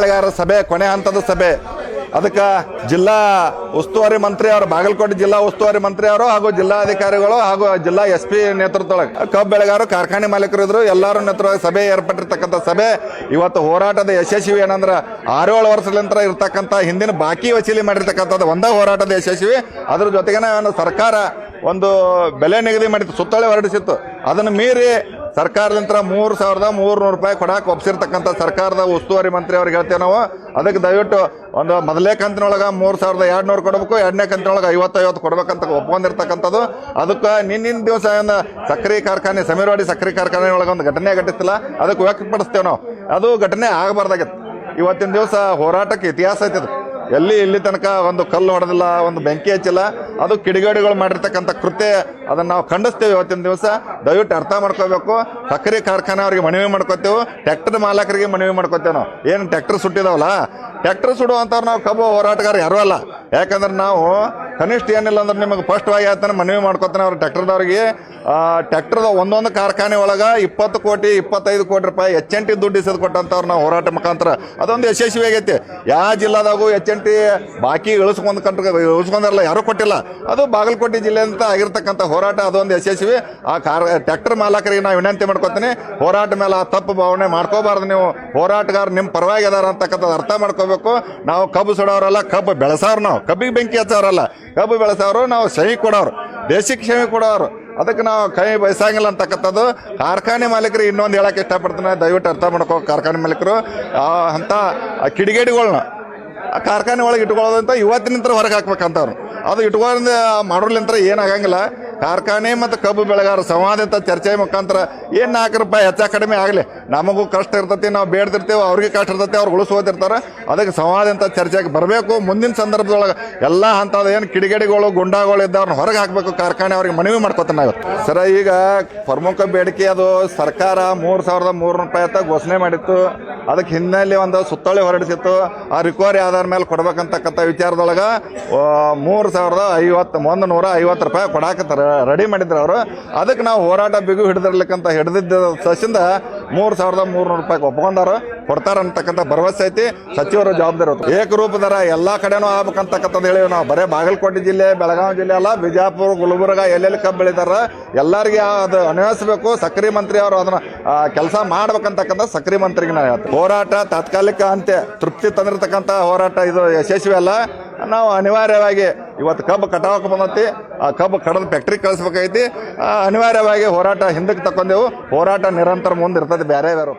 ಬೆಳೆಗಾರರ ಸಭೆ, ಕೊನೆ ಹಂತದ ಸಭೆ. ಅದಕ್ಕೆ ಜಿಲ್ಲಾ ಉಸ್ತುವಾರಿ ಮಂತ್ರಿ ಅವರು, ಬಾಗಲಕೋಟೆ ಜಿಲ್ಲಾ ಉಸ್ತುವಾರಿ ಮಂತ್ರಿ ಅವರು ಹಾಗೂ ಜಿಲ್ಲಾಧಿಕಾರಿಗಳು ಹಾಗೂ ಜಿಲ್ಲಾ ಎಸ್ ಪಿ ನೇತೃತ್ವದೊಳಗೆ. ಕಬ್ಬು ಬೆಳೆಗಾರರು, ಕಾರ್ಖಾನೆ ಮಾಲೀಕರು ಇದ್ರು, ಎಲ್ಲರೂ ನೇತೃತ್ವ ಸಭೆ ಏರ್ಪಟ್ಟಿರ್ತಕ್ಕಂಥ ಸಭೆ. ಇವತ್ತು ಹೋರಾಟದ ಯಶಸ್ವಿ ಏನಂದ್ರೆ ಆರೇಳು ವರ್ಷದಂತರ ಇರ್ತಕ್ಕಂಥ ಹಿಂದಿನ ಬಾಕಿ ವಸೂಲಿ ಮಾಡಿರ್ತಕ್ಕಂಥದ್ದು ಒಂದೇ ಹೋರಾಟದ ಯಶಸ್ವಿ. ಅದ್ರ ಜೊತೆಗೇನೆ ಒಂದು ಸರ್ಕಾರ ಒಂದು ಬೆಲೆ ನಿಗದಿ ಮಾಡಿತ್ತು ಸುತ್ತಳೆ ಹೊರಡಿಸಿತ್ತು. ಅದನ್ನು ಮೀರಿ ಸರ್ಕಾರದಿಂದ ಮೂರು ಸಾವಿರದ ಮೂರ್ನೂರು ರೂಪಾಯಿ ಕೊಡಕ್ಕೆ ಒಪ್ಸಿರ್ತಕ್ಕಂಥ ಸರ್ಕಾರದ ಉಸ್ತುವಾರಿ ಮಂತ್ರಿ ಅವ್ರಿಗೆ ಹೇಳ್ತೇವೆ ನಾವು. ಅದಕ್ಕೆ ದಯವಿಟ್ಟು ಒಂದು ಮೊದಲೇ ಕಂತಿನೊಳಗೆ ಮೂರು ಸಾವಿರದ ಎರಡು ನೂರು ಕೊಡಬೇಕು, ಎರಡನೇ ಕಂತಿನೊಳಗೆ ಐವತ್ತೈವತ್ತು ಕೊಡ್ಬೇಕಂತ ಒಪ್ಕೊಂಡಿರ್ತಕ್ಕಂಥದ್ದು. ಅದಕ್ಕೆ ನಿನ್ನಿನ ದಿವಸ ಒಂದು ಸಕ್ಕರೆ ಕಾರ್ಖಾನೆ, ಸಮೀರವಾಡಿ ಸಕ್ಕರೆ ಕಾರ್ಖಾನೆ ಒಳಗೆ ಒಂದು ಘಟನೆ ಘಟಿಸ್ತಿಲ್ಲ ಅದಕ್ಕೆ ವ್ಯಕ್ತಪಡಿಸ್ತೇವೆ ನಾವು. ಅದು ಘಟನೆ ಆಗಬಾರ್ದಾಗಿತ್ತು. ಇವತ್ತಿನ ದಿವಸ ಹೋರಾಟಕ್ಕೆ ಇತಿಹಾಸ ಐತಿದು ಎಲ್ಲಿ ಇಲ್ಲಿ ತನಕ ಒಂದು ಕಲ್ಲು ಹೊಡೆದಿಲ್ಲ, ಒಂದು ಬೆಂಕಿ ಹಚ್ಚಿಲ್ಲ, ಅದು ಕಿಡಿಗೇಡಿಗಳು ಮಾಡಿರ್ತಕ್ಕಂಥ ಕೃತ್ಯ. ಅದನ್ನು ನಾವು ಖಂಡಿಸ್ತೇವೆ ಇವತ್ತಿನ ದಿವಸ. ದಯವಿಟ್ಟು ಅರ್ಥ ಮಾಡ್ಕೋಬೇಕು. ಸಕ್ಕರೆ ಕಾರ್ಖಾನೆ ಅವ್ರಿಗೆ ಮನವಿ ಮಾಡ್ಕೋತೇವೆ ಟ್ರ್ಯಾಕ್ಟರ್ ಮಾಲಕರಿಗೆ ಮನವಿ ಮಾಡ್ಕೋತೇವೆ ನಾವು. ಏನು ಟ್ರ್ಯಾಕ್ಟರ್ ಸುಟ್ಟಿದಾವಲ್ಲ? ಟ್ರ್ಯಾಕ್ಟರ್ ಸುಡುವಂಥವ್ರು ನಾವು ಕಬ್ಬು ಹೋರಾಟಗಾರ ಯಾರೂ ಅಲ್ಲ. ಯಾಕಂದ್ರೆ ನಾವು ಕನಿಷ್ಠ ಏನಿಲ್ಲ ಅಂದ್ರೆ ನಿಮಗೆ ಫಸ್ಟ್ ವಾಗಿ ಆತನ ಮನವಿ ಮಾಡ್ಕೊತಾನೆ ಅವ್ರ ಟ್ರ್ಯಾಕ್ಟರ್ದವ್ರಿಗೆ. ಟ್ರ್ಯಾಕ್ಟರ್ದ ಒಂದೊಂದು ಕಾರ್ಖಾನೆ ಒಳಗೆ ಇಪ್ಪತ್ತು ಕೋಟಿ, ಇಪ್ಪತ್ತೈದು ಕೋಟಿ ರೂಪಾಯಿ ಎಚ್ ಎನ್ ಟಿ ದುಡ್ಡು ನಾವು ಹೋರಾಟ ಮುಖಾಂತರ. ಅದೊಂದು ಯಶಸ್ವಿ ಆಗೈತಿ. ಯಾವ ಜಿಲ್ಲಾದಾಗೂ ಎಚ್ ಎನ್ ಟಿ ಬಾಕಿ ಇಳಿಸ್ಕೊಂಡು ಕಂಟ್ರ ಇಳಿಸ್ಕೊಂಡಿರಲ್ಲ, ಯಾರೂ ಕೊಟ್ಟಿಲ್ಲ. ಅದು ಬಾಗಲಕೋಟೆ ಜಿಲ್ಲೆ ಅಂತ ಆಗಿರ್ತಕ್ಕಂಥ ಹೋರಾಟ, ಅದೊಂದು ಯಶಸ್ವಿ. ಆ ಕಾರ್ ಟ್ರ್ಯಾಕ್ಟರ್ ಮಾಲಕರಿಗೆ ನಾವು ವಿನಂತಿ ಮಾಡ್ಕೊತೀನಿ. ಹೋರಾಟ ಮೇಲೆ ಆ ತಪ್ಪು ಭಾವನೆ ಮಾಡ್ಕೋಬಾರ್ದು ನೀವು. ಹೋರಾಟಗಾರ ನಿಮ್ಮ ಪರವಾಗಿ ಅದಾರ ಅಂತಕ್ಕಂಥದ್ದು ಅರ್ಥ ಮಾಡ್ಕೋಬೇಕು. ನಾವು ಕಬ್ಬು ಸುಡೋರಲ್ಲ, ಕಬ್ಬು ಬೆಳೆಸೋರು ನಾವು. ಕಬ್ಬಿಗೆ ಬೆಂಕಿ ಹಚ್ಚೋರಲ್ಲ. ಕಬ್ಬು ಬೆಳೆಸೋರು, ನಾವು ಸಹಿ ಕೊಡೋರು. ದೇಶಕ್ಕೆ ಕ್ಷಮೆ ಕೊಡೋರು. ಅದಕ್ಕೆ ನಾವು ಕೈ ಬಯಸಂಗಿಲ್ಲ ಅಂತಕ್ಕಂಥದ್ದು. ಕಾರ್ಖಾನೆ ಮಾಲೀಕರು ಇನ್ನೊಂದು ಹೇಳಕ್ಕೆ ಇಷ್ಟಪಡ್ತೀನಿ. ದಯವಿಟ್ಟು ಅರ್ಥ ಮಾಡ್ಕೋ ಕಾರ್ಖಾನೆ ಮಾಲೀಕರು. ಅಂಥ ಕಿಡಿಗೇಡಿಗಳ್ನ ಆ ಕಾರ್ಖಾನೆ ಒಳಗೆ ಇಟ್ಕೊಳ್ಳೋದಂತ ಇವತ್ತಿನಿಂದ ಹೊರಗೆ ಹಾಕ್ಬೇಕಂತವ್ರು. ಅದು ಇಟ್ಕೊಂಡು ಮಾಡೋರ್ಲಿಂತ್ರ ಏನಾಗಂಗಿಲ್ಲ. ಕಾರ್ಖಾನೆ ಮತ್ತು ಕಬ್ಬು ಬೆಳೆಗಾರ ಸಂವಾದಿತ ಚರ್ಚೆ ಮುಖಾಂತರ ಏನು ನಾಲ್ಕು ರೂಪಾಯಿ ಹೆಚ್ಚ ಕಡಿಮೆ ಆಗಲಿ? ನಮಗೂ ಕಷ್ಟ ಇರ್ತೈತಿ, ನಾವು ಬೇಡದಿರ್ತೇವೆ, ಅವ್ರಿಗೆ ಕಷ್ಟ ಇರ್ತೈತಿ, ಅವ್ರು ಉಳಿಸೋದಿರ್ತಾರೆ. ಅದಕ್ಕೆ ಸಂವಾದಿತ ಚರ್ಚೆಗೆ ಬರಬೇಕು. ಮುಂದಿನ ಸಂದರ್ಭದೊಳಗೆ ಎಲ್ಲ ಹಂತದ ಏನು ಕಿಡಿಗೇಡಿಗಳು, ಗುಂಡಾಗಳು ಇದ್ದವ್ರನ್ನ ಹೊರಗೆ ಹಾಕಬೇಕು. ಕಾರ್ಖಾನೆ ಅವ್ರಿಗೆ ಮನವಿ ನಾವು ಸರ, ಈಗ ಪ್ರಮುಖ ಬೇಡಿಕೆ ಅದು ಸರ್ಕಾರ ಮೂರು ಸಾವಿರದ ಮೂರು ರೂಪಾಯಿ ಅಂತ ಘೋಷಣೆ ಮಾಡಿತ್ತು. ಅದಕ್ಕೆ ಹಿನ್ನೆಲೆ ಒಂದು ಸುತ್ತೋಲೆ ಹೊರಡಿಸಿತ್ತು. ಆ ರಿಕವರಿ ಆಧಾರ ಮೇಲೆ ಕೊಡ್ಬೇಕಂತಕ್ಕಂಥ ವಿಚಾರದೊಳಗೆ ಮೂರು ಸಾವಿರದ ಐವತ್ತು, ಒಂದು ನೂರ ಐವತ್ತು ರೂಪಾಯಿ ಕೊಡಾಕತ್ತಾರ ರೆಡಿ ಮಾಡಿದ್ರು ಅವರು. ಅದಕ್ಕೆ ನಾವು ಹೋರಾಟ ಬಿಗು ಹಿಡಿದಿರ್ಲಿಕ್ಕಂತ ಹಿಡಿದಿದ್ದ ಸಸಿಂದ ಮೂರು ಸಾವಿರದ ಮೂರ್ನೂರು ರೂಪಾಯಿಗೆ ಒಪ್ಕೊಂಡಾರ. ಕೊಡ್ತಾರ ಅಂತಕ್ಕಂಥ ಭರವಸೆ ಐತಿ, ಸಚಿವರು ಜವಾಬ್ದಾರಿ ಇರುತ್ತೆ ಏಕರೂಪದರ ಎಲ್ಲ ಕಡೆನೂ ಆಗ್ಬೇಕಂತಕ್ಕಂಥದ್ದು ಹೇಳಿವಿ ನಾವು ಬರೇ ಬಾಗಲಕೋಟೆ ಜಿಲ್ಲೆ, ಬೆಳಗಾವಿ ಜಿಲ್ಲೆ ಅಲ್ಲ, ಬಿಜಾಪುರ, ಗುಲ್ಬರ್ಗ ಎಲ್ಲೆಲ್ಲಿ ಕಬ್ಬು ಬೆಳಿತಾರ, ಎಲ್ಲರಿಗೆ ಅದು ಅನ್ವಯಿಸಬೇಕು. ಸಕ್ರಿ ಮಂತ್ರಿ ಅವರು ಅದನ್ನ ಕೆಲಸ ಮಾಡ್ಬೇಕಂತಕ್ಕಂಥ ಸಕ್ರಿ ಮಂತ್ರಿಗೆ ನಾವು ಹೇಳ್ತೀವಿ ಹೋರಾಟ ತಾತ್ಕಾಲಿಕ ಅಂತ್ಯ, ತೃಪ್ತಿ ತಂದಿರತಕ್ಕಂಥ ಹೋರಾಟ ಇದು ಯಶಸ್ವಿ ಅಲ್ಲ. ನಾವು ಅನಿವಾರ್ಯವಾಗಿ ಇವತ್ತು ಕಬ್ಬು ಕಟಾವಕ್ಕೆ ಬಂದತಿ, ಆ ಕಬ್ಬು ಕಡದ ಫ್ಯಾಕ್ಟ್ರಿ ಕಳಿಸ್ಬೇಕೈತಿ ಅನಿವಾರ್ಯವಾಗಿ ಹೋರಾಟ ಹಿಂದಕ್ಕೆ ತಕೊಂಡೆವು ಹೋರಾಟ ನಿರಂತರ ಮುಂದೆ ಇರ್ತದೆ ಬೇರೆ ಬೇರೆ